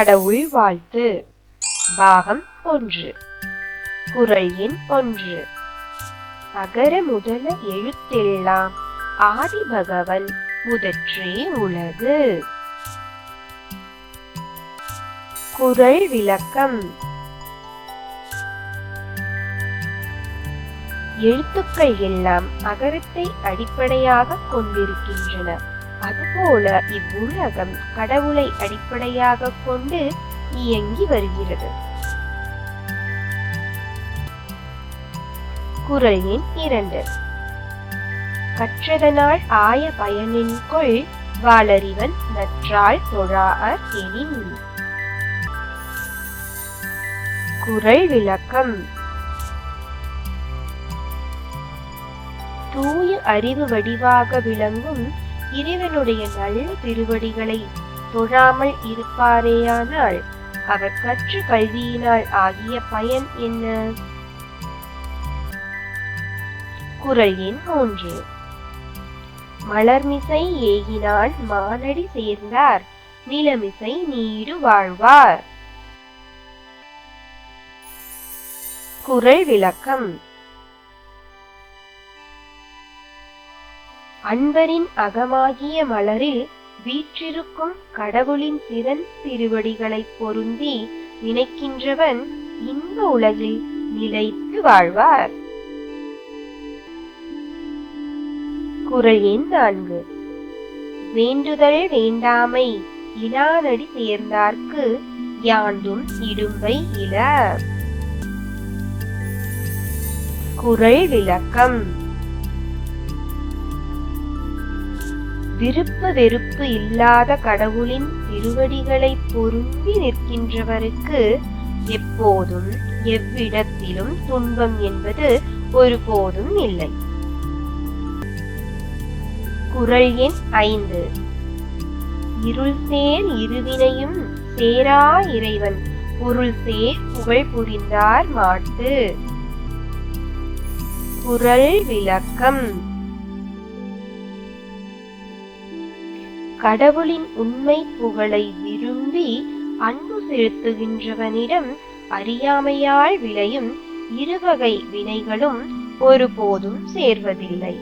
கடவுள் வாழ்த்து. பாகம் ஒன்று. குரல் எண் ஒன்று. அகர முதல எழுத்தெல்லாம் ஆதி பகவன் முதற்றே உலகு. குரல் விளக்கம். எழுத்துக்கள் எல்லாம் அகரத்தை அடிப்படையாக கொண்டிருக்கின்றன. அதுபோல இவ்வுலகம் கடவுளை அடிப்படையாக கொண்டு இயங்கி வருகிறது. குரல் எண் இரண்டு. கற்றதனால் ஆய பயனின்கொள் வாளறிவன் நற்றால் தொழா எனின். குரல் விளக்கம். தூய அறிவு வடிவாக விளங்கும் இறைவனுடைய நல்ல திருவடிகளை தொழாமல் இருப்பாரேயானால் அவர் கற்று கல்வியினால் ஆகிய பயன் என்ன? குரல் எண் மூன்று. மலர்மிசை ஏகினான் மானடி சேர்ந்தார் நிலமிசை நீடு வாழ்வார். குரல் விளக்கம். அன்பரின் அகமாகிய மலரில் வீற்றிருக்கும் கடவுளின் சிறன் திருவடிகளை பொருந்தி நினைக்கின்றவன் இன்ப உலகில் நிலைத்து வாழ்வார். குரல் எண் நான்கு. வேண்டுதல் வேண்டாமை இனானடி சேர்ந்தார்க்கு யாண்டும் இடும்பை இல குரல் விளக்கம். விருப்பு வெறுப்பு இல்லாத கடவுளின் திருவடிகளை பொருந்தி நிற்கின்றவருக்கு எப்போதும் எவ்விடத்திலும் துன்பம் என்பது ஒருபோதும் இல்லை. குரல் எண் ஐந்து. இருள் சேர் இருவினையும் சேரா இறைவன் பொருள் சேர் புகழ் புரிந்தார் மாட்டு. குரல் விளக்கம். கடவுளின் உண்மை புகழை விரும்பி அன்பு செலுத்துகின்றவனிடம் அறியாமையால் விளையும் இருவகை வினைகளும் ஒருபோதும் சேர்வதில்லை.